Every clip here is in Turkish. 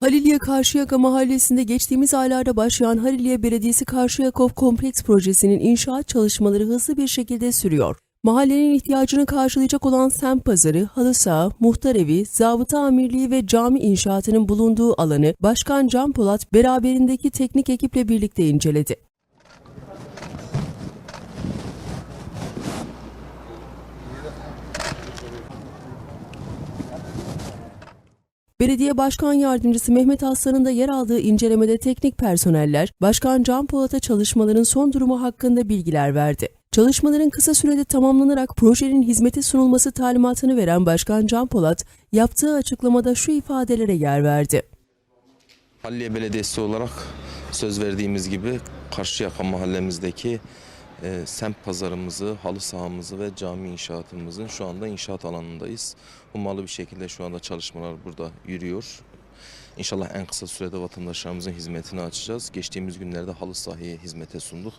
Haliliye Karşıyaka Mahallesi'nde geçtiğimiz aylarda başlayan Haliliye Belediyesi Karşıyakov Kompleks Projesi'nin inşaat çalışmaları hızlı bir şekilde sürüyor. Mahallenin ihtiyacını karşılayacak olan semt pazarı, halı saha, muhtar evi, zabıta amirliği ve cami inşaatının bulunduğu alanı Başkan Can Polat beraberindeki teknik ekiple birlikte inceledi. Belediye Başkan Yardımcısı Mehmet Aslan'ın da yer aldığı incelemede teknik personeller, Başkan Can Polat'a çalışmaların son durumu hakkında bilgiler verdi. Çalışmaların kısa sürede tamamlanarak projenin hizmete sunulması talimatını veren Başkan Can Polat, yaptığı açıklamada şu ifadelere yer verdi. Halliye Belediyesi olarak söz verdiğimiz gibi Karşıyaka mahallemizdeki e, semt pazarımızı, halı sahamızı ve cami inşaatımızın şu anda inşaat alanındayız. Hummalı bir şekilde şu anda çalışmalar burada yürüyor. İnşallah en kısa sürede vatandaşlarımızın hizmetini açacağız. Geçtiğimiz günlerde halı sahayı hizmete sunduk.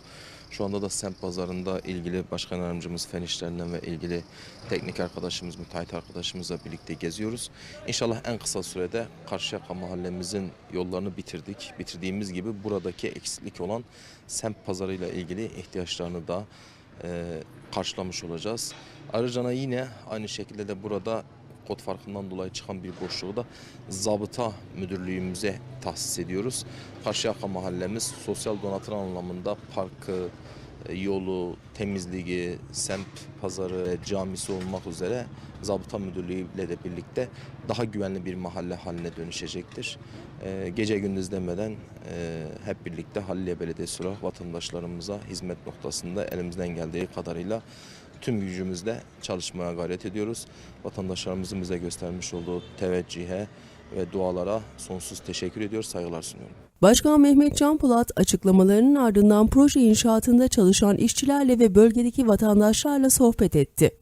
Şu anda da semt pazarında ilgili başkan yardımcımız fen işlerinden ve ilgili teknik arkadaşımız, müteahhit arkadaşımızla birlikte geziyoruz. İnşallah en kısa sürede Karşıyaka mahallemizin yollarını bitirdik. Bitirdiğimiz gibi buradaki eksiklik olan semt pazarıyla ilgili ihtiyaçlarını da e, karşılamış olacağız. Ayrıca yine aynı şekilde de burada kod farkından dolayı çıkan bir boşluğu da zabıta müdürlüğümüze tahsis ediyoruz. Karşıyaka mahallemiz sosyal donatır anlamında parkı, e, yolu, temizliği, semt pazarı camisi olmak üzere zabıta müdürlüğüyle de birlikte daha güvenli bir mahalle haline dönüşecektir. E, Gece gündüz demeden e, hep birlikte Halliye Belediyesi olarak vatandaşlarımıza hizmet noktasında elimizden geldiği kadarıyla tüm gücümüzle çalışmaya gayret ediyoruz. Vatandaşlarımızın bize göstermiş olduğu teveccühe ve dualara sonsuz teşekkür ediyoruz, saygılar sunuyorum. Başkan Mehmet Can açıklamalarının ardından proje inşaatında çalışan işçilerle ve bölgedeki vatandaşlarla sohbet etti.